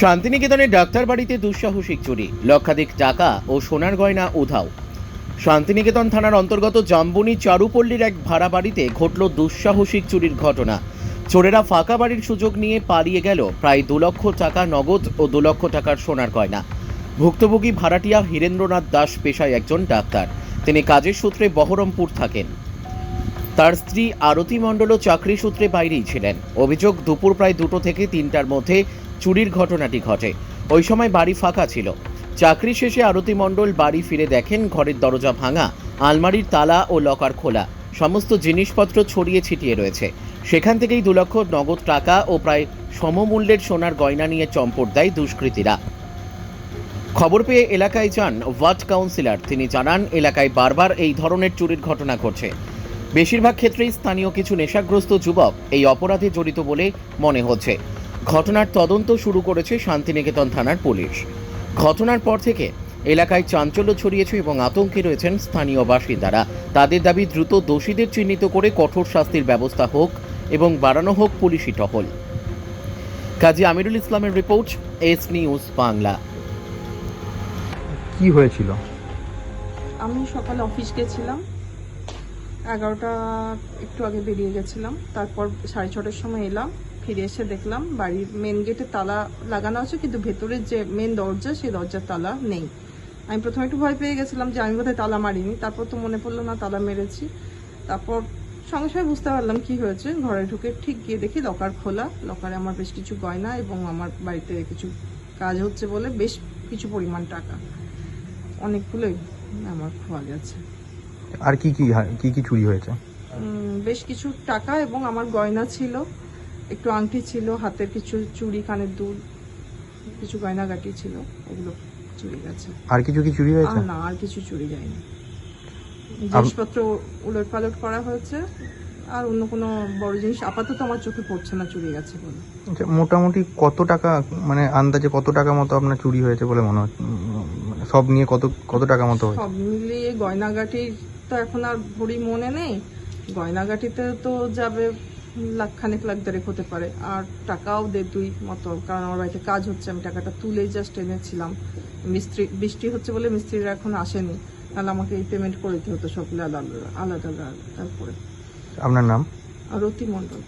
শান্তিনিকেতনের ডাক্তার বাড়িতে দুঃসাহসিক চুরি, লক্ষাধিক টাকা ও সোনার গয়না উধাও। শান্তিনিকেতন থানার অন্তর্গত জাম্বুনি চারুপল্লীর এক ভাড়া বাড়িতে ঘটল দুঃসাহসিক চুরির ঘটনা। চোরেরা ফাঁকা বাড়ির সুযোগ নিয়ে পালিয়ে গেল প্রায় দু লক্ষ টাকা নগদ ও দু লক্ষ টাকার সোনার গয়না। ভুক্তভোগী ভাড়াটিয়া হীরেন্দ্রনাথ দাস পেশায় একজন ডাক্তার। তিনি কাজের সূত্রে বহরমপুর থাকেন। তার স্ত্রী আরতি মণ্ডলও চাকরি সূত্রে বাইরেই ছিলেন। অভিযোগ দুপুর প্রায় দুটো থেকে তিনটার মধ্যে চুরির ঘটনাটি ঘটে। ওই সময় বাড়ি ফাঁকা ছিল। চাকরি শেষে আরতি মণ্ডল বাড়ি ফিরে দেখেন ঘরের দরজা ভাঙা, আলমারির তালা ও লকার খোলা। সমস্ত জিনিসপত্র ছড়িয়ে ছিটিয়ে রয়েছে। সেখান থেকেই দু লক্ষ নগদ টাকা ও প্রায় সমমূল্যের সোনার গয়না নিয়ে চম্পট দেয় দুষ্কৃতীরা। খবর পেয়ে এলাকায় যান ওয়ার্ড কাউন্সিলর। তিনি জানান, এলাকায় বারবার এই ধরনের চুরির ঘটনা ঘটছে। বেশিরভাগ ক্ষেত্রেই স্থানীয় কিছু নেশাগ্রস্ত যুবক এই অপরাধে জড়িত বলে মনে হচ্ছে। ঘটনার তদন্ত শুরু করেছে শান্তিনিকেতন থানার পুলিশ। ঘটনার পর থেকে এলাকায় চাঞ্চল্য ছড়িয়েছে এবং আতঙ্কে রয়েছেন স্থানীয় বাসিন্দারা। তাদের দাবি দ্রুত দোষীদের চিহ্নিত করে কঠোর শাস্তির ব্যবস্থা হোক এবং বাড়ানো হোক পুলিশি টহল। কাজী আমিরুল ইসলামের রিপোর্ট এস নিউজ বাংলা। কি হয়েছিল? আমি সকালে অফিস গেছিলাম। এগারোটা একটু আগে বেরিয়ে গেছিলাম। তারপর সাড়ে ছটার সময় এলাম। ফিরে এসে দেখলাম বাড়ির মেন গেটে তালা লাগানো আছে কিন্তু ভেতরের যে মেন দরজা সেই দরজার তালা নেই। আমি প্রথমে একটু ভয় পেয়ে গেছিলাম যে আমি বোধহয় তালা মারিনি। তারপর তো মনে পড়ল না তালা মেরেছি। তারপর সঙ্গে সঙ্গে বুঝতে পারলাম কি হয়েছে। ঘরে ঢুকে ঠিক গিয়ে দেখি লকার খোলা। লকারে আমার বেশ কিছু গয়না এবং আমার বাড়িতে কিছু কাজ হচ্ছে বলে বেশ কিছু পরিমাণ টাকা। অনেকগুলোই আমার খোয়া গেছে। আর কি কি কি কি চুরি হয়েছে? বেশ কিছু টাকা এবং আমার গয়না ছিল। একটু আংটি ছিল হাতের কিছু চুড়ি কানের দুল কিছু গয়নাগাটি ছিল এগুলো চুরি গেছে। আর কিছু কি চুরি হয়েছে? না আর কিছু চুরি যায়নি। জিনিসপত্র উলট পালট করা হয়েছে আর অন্য কোনো বড় জিনিস আপাতত আমার চোখে পড়ছে না চুরি গেছে বলে। আচ্ছা, মোটামুটি কত টাকা মানে আন্দাজে কত টাকা মতো আপনার চুরি হয়েছে বলে মনে হচ্ছে? মানে সব নিয়ে কত কত টাকা মতো হয়েছে? সব মিলিয়ে গয়নাগাটি তো এখন আর ভরি মনে নেই। গয়নাগাটিতে তো যাবে লাখ খানেক লাখ দেড়েক হতে পারে। আর টাকাও দে দুই মতো কারণ আমার বাড়িতে কাজ হচ্ছে আমি টাকাটা তুলে জাস্ট এনেছিলাম। মিস্ত্রি বৃষ্টি হচ্ছে বলে মিস্ত্রিরা এখন আসেনি। তাহলে আমাকে এই পেমেন্ট করে দিতে হতো সবগুলো আলাদা আলাদা আলাদা তারপরে আপনার নাম? রতি মণ্ডল।